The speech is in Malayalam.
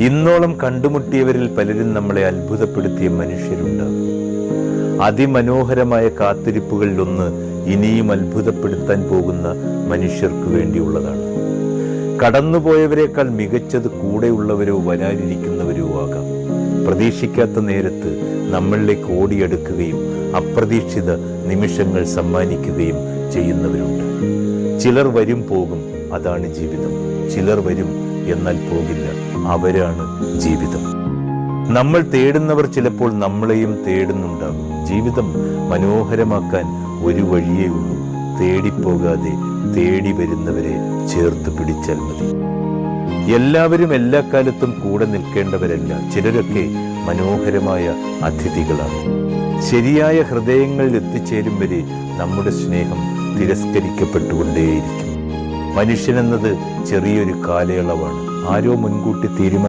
ഇന്നോളം കണ്ടുമുട്ടിയവരിൽ പലരും നമ്മളെ അത്ഭുതപ്പെടുത്തിയ മനുഷ്യരുണ്ട്. അതിമനോഹരമായ കാത്തിരിപ്പുകളിലൊന്ന് ഇനിയും അത്ഭുതപ്പെടുത്താൻ പോകുന്ന മനുഷ്യർക്ക് വേണ്ടിയുള്ളതാണ്. കടന്നുപോയവരെക്കാൾ മികച്ചത് കൂടെയുള്ളവരോ വരാനിരിക്കുന്നവരോ ആകാം. പ്രതീക്ഷിക്കാത്ത നേരത്ത് നമ്മളിലേക്ക് ഓടിയെടുക്കുകയും അപ്രതീക്ഷിത നിമിഷങ്ങൾ സമ്മാനിക്കുകയും ചെയ്യുന്നവരുണ്ട്. ചിലർ വരും പോകും അതാണ് ജീവിതം. ചിലർ വരും എന്നാൽ പോകില്ല. അവരാണ് ജീവിതം. നമ്മൾ തേടുന്നവർ ചിലപ്പോൾ നമ്മളെയും തേടുന്നുണ്ടാകും. ജീവിതം മനോഹരമാക്കാൻ ഒരു വഴിയേ ഉള്ളൂ. തേടിപ്പോകാതെ തേടി വരുന്നവരെ ചേർത്ത് പിടിച്ചാൽ മതി. എല്ലാവരും എല്ലാ കാലത്തും കൂടെ നിൽക്കേണ്ടവരല്ല. ചിലരൊക്കെ മനോഹരമായ അതിഥികളാണ്. ശരിയായ ഹൃദയങ്ങളിൽ എത്തിച്ചേരും വരെ നമ്മുടെ സ്നേഹം തിരസ്കരിക്കപ്പെട്ടുകൊണ്ടേയിരിക്കും. മനുഷ്യനെന്നത് ചെറിയൊരു കാലയളവാണ്. ആരോ മുൻകൂട്ടി തീരുമാനം